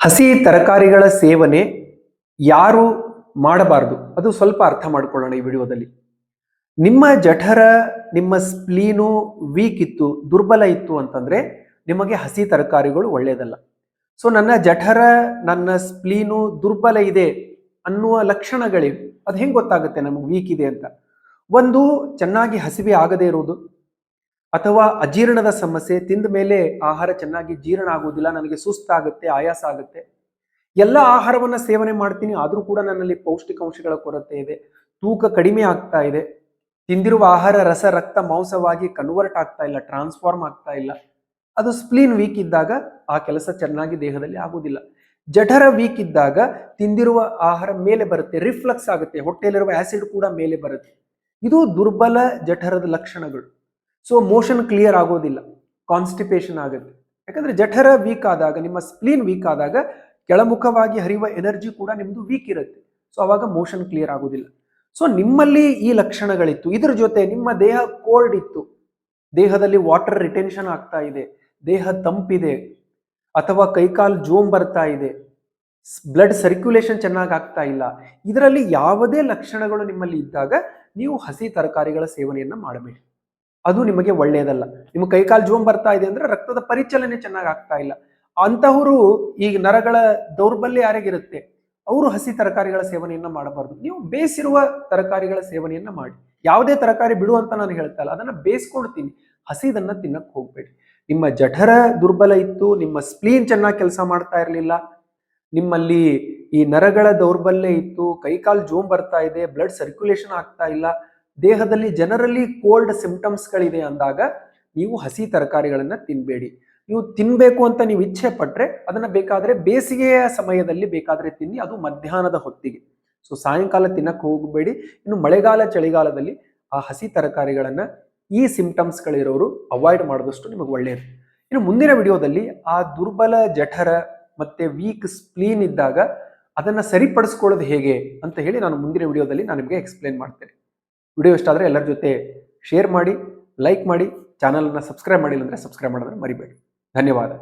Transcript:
ಹಸಿ ತರಕಾರಿಗಳ ಸೇವನೆ ಯಾರು ಮಾಡಬಾರದು. ಅದು ಸ್ವಲ್ಪ ಅರ್ಥ ಮಾಡಿಕೊಳ್ಳೋಣ ಈ ವಿಡಿಯೋದಲ್ಲಿ. ನಿಮ್ಮ ಜಠರ, ನಿಮ್ಮ ಸ್ಪ್ಲೀನು ವೀಕ್ ಇತ್ತು, ದುರ್ಬಲ ಇತ್ತು ಅಂತಂದ್ರೆ ನಿಮಗೆ ಹಸಿ ತರಕಾರಿಗಳು ಒಳ್ಳೆಯದಲ್ಲ ಸೊ ನನ್ನ ಜಠರ, ನನ್ನ ಸ್ಪ್ಲೀನು ದುರ್ಬಲ ಇದೆ ಅನ್ನುವ ಲಕ್ಷಣಗಳಿವೆ ಅದು ಹೆಂಗೆ ಗೊತ್ತಾಗುತ್ತೆ ನಮಗೆ ವೀಕ್ ಇದೆ ಅಂತ? ಒಂದು, ಚೆನ್ನಾಗಿ ಹಸಿವೆ ಆಗದೇ ಇರುವುದು ಅಥವಾ ಅಜೀರ್ಣದ ಸಮಸ್ಯೆ, ತಿಂದ ಮೇಲೆ ಆಹಾರ ಚೆನ್ನಾಗಿ ಜೀರ್ಣ ಆಗುವುದಿಲ್ಲ, ನನಗೆ ಸುಸ್ತಾಗುತ್ತೆ, ಆಯಾಸ ಆಗುತ್ತೆ. ಎಲ್ಲ ಆಹಾರವನ್ನ ಸೇವನೆ ಮಾಡ್ತೀನಿ, ಆದರೂ ಕೂಡ ನನ್ನಲ್ಲಿ ಪೌಷ್ಟಿಕಾಂಶಗಳ ಕೊರತೆ ಇದೆ, ತೂಕ ಕಡಿಮೆ ಆಗ್ತಾ ಇದೆ. ತಿಂದಿರುವ ಆಹಾರ ರಸ, ರಕ್ತ ಮಾಂಸವಾಗಿ ಕನ್ವರ್ಟ್ ಆಗ್ತಾ ಇಲ್ಲ ಟ್ರಾನ್ಸ್ಫಾರ್ಮ್ ಆಗ್ತಾ ಇಲ್ಲ. ಅದು ಸ್ಪ್ಲೀನ್ ವೀಕ್ ಇದ್ದಾಗ ಆ ಕೆಲಸ ಚೆನ್ನಾಗಿ ದೇಹದಲ್ಲಿ ಆಗುವುದಿಲ್ಲ. ಜಠರ ವೀಕ್ ಇದ್ದಾಗ ತಿಂದಿರುವ ಆಹಾರ ಮೇಲೆ ಬರುತ್ತೆ ರಿಫ್ಲಕ್ಸ್ ಆಗುತ್ತೆ, ಹೊಟ್ಟೆಯಲ್ಲಿರುವ ಆಸಿಡ್ ಕೂಡ ಮೇಲೆ ಬರುತ್ತೆ. ಇದು ದುರ್ಬಲ ಜಠರದ ಲಕ್ಷಣಗಳು. ಸೊ ಮೋಷನ್ ಕ್ಲಿಯರ್ ಆಗೋದಿಲ್ಲ. ಕಾನ್ಸ್ಟಿಪೇಷನ್ ಆಗುತ್ತೆ. ಯಾಕಂದ್ರೆ ಜಠರ ವೀಕ್ ಆದಾಗ, ನಿಮ್ಮ ಸ್ಪ್ಲೀನ್ ವೀಕ್ ಆದಾಗ ಕೆಳಮುಖವಾಗಿ ಹರಿಯುವ ಎನರ್ಜಿ ಕೂಡ ನಿಮ್ಮದು ವೀಕ್ ಇರುತ್ತೆ. ಸೊ ಅವಾಗ ಮೋಷನ್ ಕ್ಲಿಯರ್ ಆಗೋದಿಲ್ಲ. ಸೊ ನಿಮ್ಮಲ್ಲಿ ಈ ಲಕ್ಷಣಗಳಿತ್ತು. ಇದ್ರ ಜೊತೆ ನಿಮ್ಮ ದೇಹ ಕೋಲ್ಡ್ ಇತ್ತು. ದೇಹದಲ್ಲಿ ವಾಟರ್ ರಿಟೆನ್ಷನ್ ಆಗ್ತಾ ಇದೆ. ದೇಹ ತಂಪಿದೆ. ಅಥವಾ ಕೈಕಾಲು ಜೋಮ್ ಬರ್ತಾ ಇದೆ. ಬ್ಲಡ್ ಸರ್ಕ್ಯುಲೇಷನ್ ಚೆನ್ನಾಗಿ ಆಗ್ತಾ ಇಲ್ಲ. ಇದರಲ್ಲಿ ಯಾವುದೇ ಲಕ್ಷಣಗಳು ನಿಮ್ಮಲ್ಲಿ ಇದ್ದಾಗ, ನೀವು ಹಸಿ ತರಕಾರಿಗಳ ಸೇವನೆಯನ್ನು ಮಾಡಬೇಡಿ ಅದು ನಿಮಗೆ ಒಳ್ಳೆಯದಲ್ಲ ನಿಮ್ಮ ಕೈಕಾಲು ಜೋಮ್ ಬರ್ತಾ ಇದೆ ಅಂದ್ರೆ ರಕ್ತದ ಪರಿಚಲನೆ ಚೆನ್ನಾಗಿ ಆಗ್ತಾ ಇಲ್ಲ. ಅಂತಹವರು ಈಗ ನರಗಳ ದೌರ್ಬಲ್ಯ ಯಾರಿಗಿರುತ್ತೆ? ಅವರು ಹಸಿ ತರಕಾರಿಗಳ ಸೇವನೆಯನ್ನ ಮಾಡಬಾರ್ದು. ನೀವು ಬೇಯಿಸಿರುವ ತರಕಾರಿಗಳ ಸೇವನೆಯನ್ನ ಮಾಡಿ. ಯಾವುದೇ ತರಕಾರಿ ಬಿಡು ಅಂತ ನಾನು ಹೇಳ್ತಾ ಇಲ್ಲ. ಅದನ್ನ ಬೇಯಿಸ್ಕೊಂಡು ತಿನ್ನಿ ಹಸಿದನ್ನ ತಿನ್ನಕ್ ಹೋಗ್ಬೇಡಿ. ನಿಮ್ಮ ಜಠರ ದುರ್ಬಲ ಇತ್ತು, ನಿಮ್ಮ ಸ್ಪ್ಲೀನ್ ಚೆನ್ನಾಗಿ ಕೆಲಸ ಮಾಡ್ತಾ ಇರಲಿಲ್ಲ, ನಿಮ್ಮಲ್ಲಿ ಈ ನರಗಳ ದೌರ್ಬಲ್ಯ ಇತ್ತು, ಕೈಕಾಲು ಜೋಮ್ ಬರ್ತಾ ಇದೆ, ಬ್ಲಡ್ ಸರ್ಕ್ಯುಲೇಷನ್ ಆಗ್ತಾ ಇಲ್ಲ ದೇಹದಲ್ಲಿ ಜನರಲ್ಲಿ ಕೋಲ್ಡ್ ಸಿಂಪ್ಟಮ್ಸ್ಗಳಿದೆ ಅಂದಾಗ ನೀವು ಹಸಿ ತರಕಾರಿಗಳನ್ನು ತಿನ್ನಬೇಡಿ ನೀವು ತಿನ್ಬೇಕು ಅಂತ ನೀವು ಇಚ್ಛೆ ಪಟ್ಟರೆ ಅದನ್ನ ಬೇಕಾದ್ರೆ ಬೇಸಿಗೆಯ ಸಮಯದಲ್ಲಿ ಬೇಕಾದ್ರೆ ತಿನ್ನಿ, ಅದು ಮಧ್ಯಾಹ್ನದ ಹೊತ್ತಿಗೆ. ಸೊ ಸಾಯಂಕಾಲ ತಿನ್ನಕ್ಕೆ ಹೋಗಬೇಡಿ. ಇನ್ನು ಮಳೆಗಾಲ, ಚಳಿಗಾಲದಲ್ಲಿ ಆ ಹಸಿ ತರಕಾರಿಗಳನ್ನು ಈ ಸಿಂಪ್ಟಮ್ಸ್ಗಳಿರೋರು ಅವಾಯ್ಡ್ ಮಾಡಿದಷ್ಟು ನಿಮಗೆ ಒಳ್ಳೆಯದು ಇನ್ನು ಮುಂದಿನ ವಿಡಿಯೋದಲ್ಲಿ ಆ ದುರ್ಬಲ, ಜಠರ ಮತ್ತೆ ವೀಕ್ ಸ್ಪ್ಲೀನ್ ಇದ್ದಾಗ ಅದನ್ನ ಸರಿಪಡಿಸ್ಕೊಳ್ಳೋದು ಹೇಗೆ ಅಂತ ಹೇಳಿ ನಾನು ಮುಂದಿನ ವಿಡಿಯೋದಲ್ಲಿ ನಾನು ನಿಮಗೆ ಎಕ್ಸ್ಪ್ಲೇನ್ ಮಾಡ್ತೇನೆ. ವಿಡಿಯೋ ಇಷ್ಟ ಆದರೆ ಎಲ್ಲರ ಜೊತೆ ಶೇರ್ ಮಾಡಿ ಲೈಕ್ ಮಾಡಿ ಚಾನಲನ್ನು ಸಬ್ಸ್ಕ್ರೈಬ್ ಮಾಡಿಲ್ಲ ಅಂದರೆ ಸಬ್ಸ್ಕ್ರೈಬ್ ಮಾಡೋದನ್ನು ಮರಿಬೇಡಿ. ಧನ್ಯವಾದ.